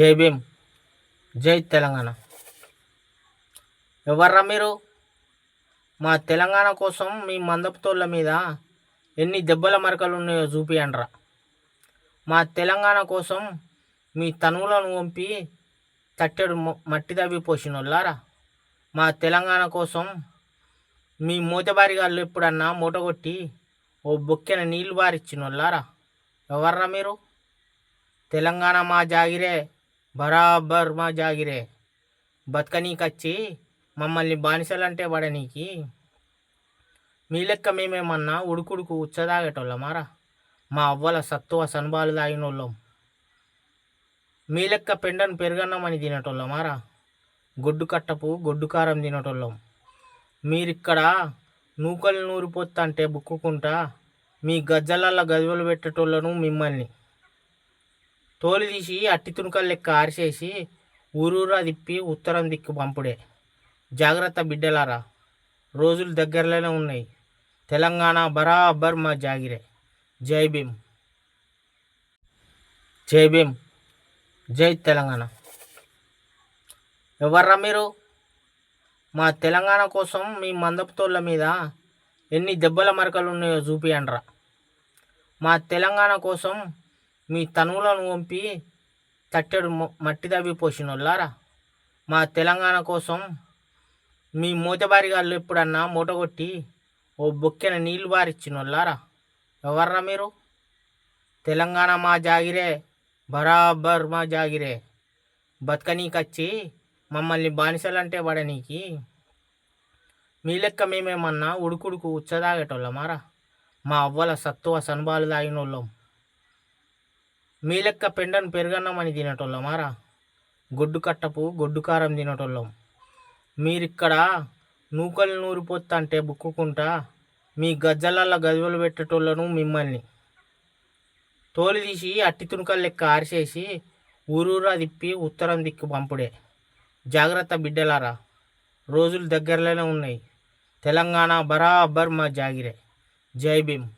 జై భీమ్. జై తెలంగాణ. ఎవర్రా మీరు? మా తెలంగాణ కోసం మీ మందపుతోళ్ళ మీద ఎన్ని దెబ్బల మరకలు ఉన్నాయో చూపియండ్రా. మా తెలంగాణ కోసం మీ తనువులను పంపి తట్టెడు మట్టి తవ్వి పోసినోళ్ళారా? మా తెలంగాణ కోసం మీ మూతబారిగాళ్ళు ఎప్పుడన్నా మూట కొట్టి ఓ బొక్కెన నీళ్ళు బారిచ్చినోళ్ళారా? ఎవర్రా మీరు? తెలంగాణ మా జాగిరే బరాబర్ మా జాగిరే. బతకనీకొచ్చి మమ్మల్ని బానిసలంటే పడనీకి మీ లెక్క మేమేమన్నా ఉడుకుడుకు ఉచ్చదాగేటోళ్ళమారా మా అవ్వల సత్తువ సన్బాలు తాగినోళ్ళం మీ లెక్క పెండను పెరుగన్నమని తినేటోళ్ళమారా గొడ్డు కట్టపు గొడ్డు కారం తినేటోళ్ళం. మీరిక్కడ నూకలు నూరిపోతంటే బుక్కుకుంటా మీ గజ్జలల్లో గజవలు పెట్టేటోళ్ళను మిమ్మల్ని. తోలు తీసి అట్టి తునుకలు లెక్క ఆరిసేసి ఊరూరా తిప్పి ఉత్తరం దిక్కు పంపుడే. జాగ్రత్త బిడ్డలారా రోజులు దగ్గరలోనే ఉన్నాయి. తెలంగాణ బరాబర్ మా జాగిరే. జై భీమ్. జై భీమ్. జై తెలంగాణ. ఎవర్రా మీరు? మా తెలంగాణ కోసం మీ మందపుతోళ్ళ మీద ఎన్ని దెబ్బల మరకలు ఉన్నాయో చూపియండ్రా. మా తెలంగాణ కోసం మీ తనువులను పంపి తట్టెడు మట్టి తవ్వి పోసినోళ్ళారా? మా తెలంగాణ కోసం మీ మూతబారి గారు ఎప్పుడన్నా మూట కొట్టి ఓ బొక్కెన నీళ్ళు బారిచ్చినోళ్ళారా? ఎవర్రా మీరు? తెలంగాణ మా జాగిరే బరాబర్ మా జాగిరే. బతకనీకొచ్చి మమ్మల్ని బానిసలంటే పడనీకి మీ లెక్క మేమేమన్నా ఉడుకుడుకు ఉచ్చదాగేటోళ్ళమారా? మా అవ్వల సత్తువ సన్బాలు తాగినోళ్ళం. మీ లెక్క పెండను పెరుగన్నమని తినేటోళ్ళమారా గొడ్డు కట్టపు గొడ్డు కారం తినేటోళ్ళం. మీరిక్కడ నూకలు నూరిపోత్తంటే బుక్కుకుంటా మీ గజ్జలల్ల గజువలు పెట్టేటోళ్ళను మిమ్మల్ని. తోలు తీసి అట్టి తుణుకలు లెక్క ఆరిసేసి ఊరూరా తిప్పి ఉత్తరం దిక్కు పంపుడే. జాగ్రత్త బిడ్డలారా రోజులు దగ్గరలోనే ఉన్నాయి. తెలంగాణ బరాబర్ మా జాగిరే. జై భీమ్.